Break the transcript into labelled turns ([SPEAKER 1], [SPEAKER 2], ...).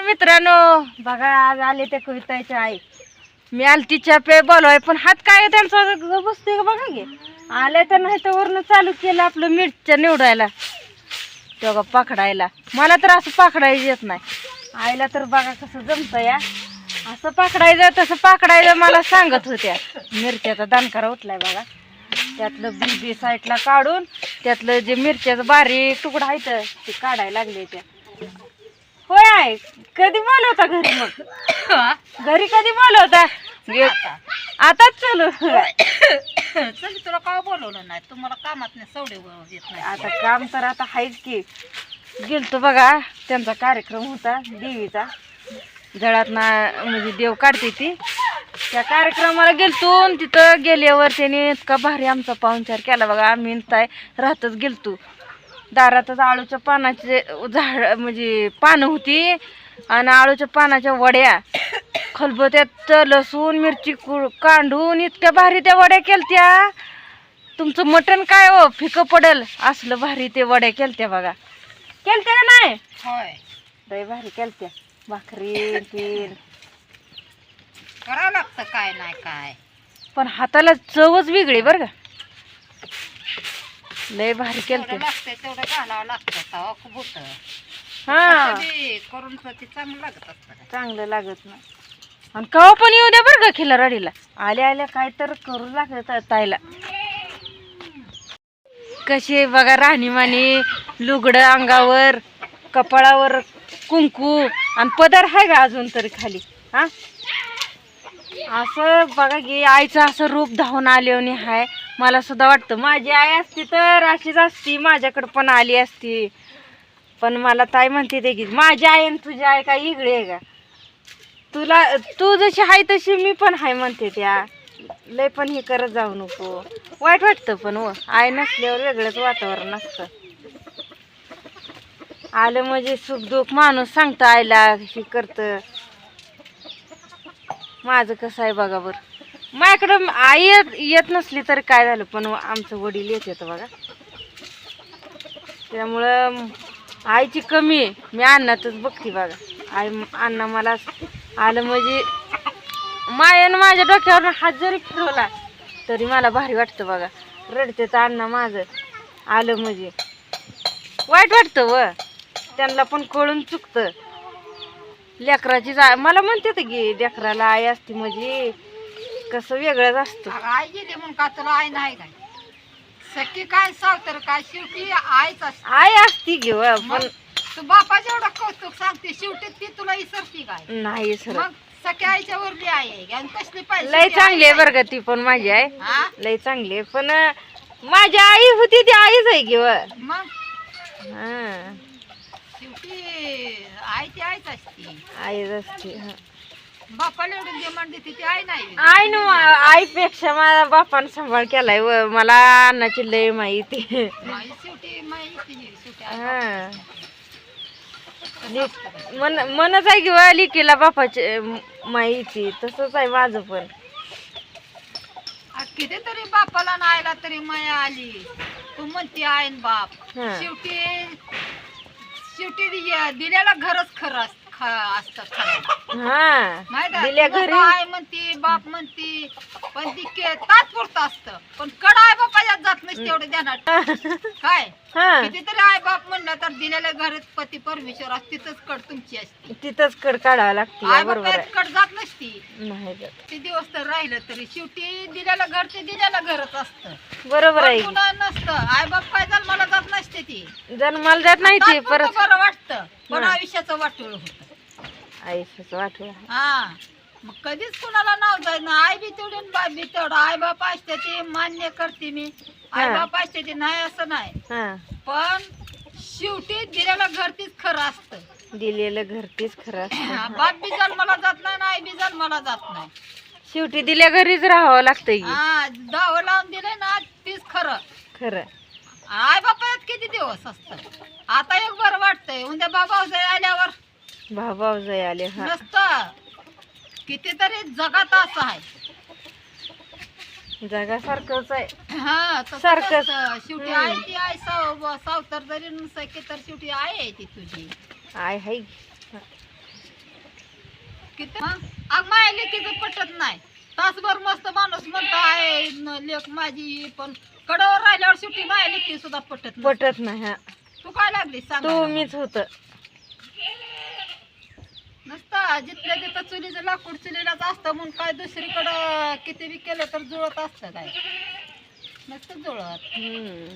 [SPEAKER 1] तर मित्रांनो. बघा आज आले त्या कविताचे आई. मी आलती पे बोलवाय पण हात काय त्यांचा? ग- का बघा गे आले तर नाही तर वरनं चालू केलं आपलं मिरच्या निवडायला. तेव्हा पाखडायला. मला तर असं पाकडायचं येत नाही. आईला तर बघा कसं जमतं या असं पाखडायचं तसं पाखडायचं मला सांगत होत्या. मिरच्याचा दानकारा उठलाय बघा. त्यातलं बी बी साईडला काढून त्यातलं जे मिरच्याचं बारीक तुकडा आहे तर ते काढायला लागले त्या. होय आहे कधी बोलवता घरी मग? घरी कधी बोलवता? आताच चालू.
[SPEAKER 2] चल तुला का बोलवलं नाही? तुम्हाला कामात नाही सवडे येत नाही.
[SPEAKER 1] आता काम तर आता आहेच की. गेलतो बघा त्यांचा कार्यक्रम होता देवीचा. जळात ना म्हणजे देव काढते ती. त्या कार्यक्रमाला गेलतो तिथं गेल्यावर त्याने इतका भारी आमचा पाहुणचार केला बघा. आम्ही ताय राहतच गेलतो. दारातच आळूच्या पानाचे झाड म्हणजे पानं होती आणि आळूच्या पानाच्या वड्या. खलबत्यात लसूण मिरची कांडून इतक्या भारी त्या वड्या केलत्या. तुमचं मटण काय हो? फिकं पडल. असलं भारी ते वड्या केलत्या बघा. केलत्या का नाही? लय भारी केलत्या. भाकरी तीन
[SPEAKER 2] करावं लागतं काय नाही काय.
[SPEAKER 1] पण हाताला चवच वेगळी बरं का. लय भारी केलते.
[SPEAKER 2] लागतंय तेवढं घालावं लागतं खूप होतं.
[SPEAKER 1] हा.
[SPEAKER 2] करून चांगलं लागत असतं
[SPEAKER 1] चांगलं लागत नाही. आणि कवा पण येऊ द्या बरं का खिला रडीला. आल्या आल्या काय तर करू लागत ताईला. कशी बघा राहणीमानी लुगडं अंगावर कपाळावर कुंकू आणि पदर आहे का अजून तरी खाली. हा? असं बघा की आईचं असं रूप धावून आले हाय. मला सुद्धा वाटतं माझी आई असती तर अशीच असती माझ्याकडं पण आली असती. पण मला ताई म्हणते ते की माझी आई आणि तुझी आई काय इकडे आहे का? तुला तू जशी आहे तशी मी पण आहे म्हणते त्या. लय पण हे करत जाऊ नको. वाईट वाटतं पण हो आई नसल्यावर वेगळंच वातावरण असतं. आलं म्हणजे सुख दुःख माणूस सांगतं आईला हे करतं. माझं कसं आहे बघा बरं. माझ्याकडं आई येत येत नसली तर काय झालं? पण आमचं वडील येत येतं बघा. त्यामुळं आईची कमी आहे. मी अन्नातच बघते बघा. आई अण्णा मला आलं म्हणजे मायानं माझ्या डोक्यावर हात जरी फिरवला तरी मला भारी वाटतं बघा. रडते तर अण्णा माझं आलं म्हणजे. वाईट वाटतं व. त्यांना पण कळून चुकतं. लेकराची जा मला म्हणते तर की लेकराला आई असती म्हणजे कसं वेगळंच असतं.
[SPEAKER 2] अगं, आई गेली म्हणून का तुला आई नाही काय? सख्खी काय सावतर काय शेवटी आईच असते.
[SPEAKER 1] आई असती की व पण
[SPEAKER 2] तू बापाच्या एवढं कौतुक सांगते शेवटी ती तुला इसरती काय?
[SPEAKER 1] नाही सर
[SPEAKER 2] मग सख्या आईच्या वरली आई आहे आणि कसली पाहिजे
[SPEAKER 1] लय चांगली आहे बरं का ती पण माझी आहे
[SPEAKER 2] हा?
[SPEAKER 1] लय चांगली आहे पण अं, माझी आई होती ती आईच आहे की व
[SPEAKER 2] मग?
[SPEAKER 1] हा.
[SPEAKER 2] शेवटी आई ती आईच असते.
[SPEAKER 1] आईच असते हा.
[SPEAKER 2] बापाला एवढं डिमांड देते ती आई नाही.
[SPEAKER 1] आई न आईपेक्षा माझ्या बापानं सांभाळ केलाय व मला अन्नाची लय माहिती.
[SPEAKER 2] शेवटी माहिती नाही, शेवटी आई
[SPEAKER 1] हा. ली- मन मनच आहे किंवा लिकीला बापाची माहिती. तसंच आहे माझं पण.
[SPEAKER 2] आ, कितीतरी बापाला ना आईला तरी माया आली. तू म्हणते आईन बाप.
[SPEAKER 1] हा.
[SPEAKER 2] शेवटी शेवटी दि- दिलेला घरच खरं अस- ख- असतं. खरं
[SPEAKER 1] हा? दिल्या घरी.
[SPEAKER 2] आई म्हणते बाप म्हणते पण ती के- तात्पुरतं असतं. पण कड आई बापाच्यात जात नसते एवढं ध्यानात. काय?
[SPEAKER 1] हा.
[SPEAKER 2] कितीतरी आई बाप म्हणलं तर दिलेल्या घरात पती परमेश्वर असते तिथंच कड तुमची असते.
[SPEAKER 1] तिथंच कड काढावं लागते
[SPEAKER 2] आई
[SPEAKER 1] बरोबर
[SPEAKER 2] बापात
[SPEAKER 1] आहे.
[SPEAKER 2] कड जात नसती.
[SPEAKER 1] नाही जात.
[SPEAKER 2] ते दिवस तर राहिलं तरी शेवटी दिलेलं घर ते दिलेलं घरच असतं.
[SPEAKER 1] बरोबर आहे.
[SPEAKER 2] पुन्हा नसतं. आई बाप काय झालं मला जात नसते ती.
[SPEAKER 1] जन्माला जात नाही ते
[SPEAKER 2] तात्पुरतं
[SPEAKER 1] परत
[SPEAKER 2] बरं वाटतं. पण
[SPEAKER 1] हा.
[SPEAKER 2] आयुष्याचं वाटोळ होत.
[SPEAKER 1] आयुष्याचं वाटलं.
[SPEAKER 2] हा मग कधीच कुणाला नाव जायचं नाही. आई बी तेवढी आणि बाप बी तेवढं. आई बाप असते ते मान्य करते मी. आई
[SPEAKER 1] हा.
[SPEAKER 2] बाप असते ते नाही असं नाही.
[SPEAKER 1] हा.
[SPEAKER 2] पण शेवटी दिलेलं घर तीच खरं असतं.
[SPEAKER 1] दिलेलं घर तेच खरं असतं.
[SPEAKER 2] हा, बाप बी जन्माला जात नाही आणि आई बी जन्माला जात नाही.
[SPEAKER 1] शेवटी दिल्या घरीच राहावं लागतंय की.
[SPEAKER 2] हा दावं लावून दिले ना तीच खरं.
[SPEAKER 1] खरं.
[SPEAKER 2] आई बापात किती दिवस असत? आता एक बरं वाटतंय. उद्या बाबा आल्यावर
[SPEAKER 1] भाऊ भाऊ आले हा.
[SPEAKER 2] नसतं कितीतरी जगात असं आहे.
[SPEAKER 1] जगासारखंच आहे.
[SPEAKER 2] हा. असतं. शेवटी
[SPEAKER 1] हम्म.
[SPEAKER 2] आहे ती आई साव सावतर जरी नसकी तर शेवटी आहे ती तुझी.
[SPEAKER 1] आय हाय.
[SPEAKER 2] किती? हं? अग माया लेकीचं पटत नाही. तासभर मस्त माणूस म्हणतो आहे न लेख माझी पण कडावर राहिल्यावर शेवटी माया लेकी सुद्धा पटत नाही
[SPEAKER 1] पटत नाही हा.
[SPEAKER 2] तू काय लागली सांग
[SPEAKER 1] तू मीच होत.
[SPEAKER 2] नसतं. जिथल्या तिथं चुलीचं लाकूड चुलीलाच असतं म्हणून काय दुसरीकडं किती बी केलं तर जुळत असतं काय? नसतं जुळत.
[SPEAKER 1] हम्म.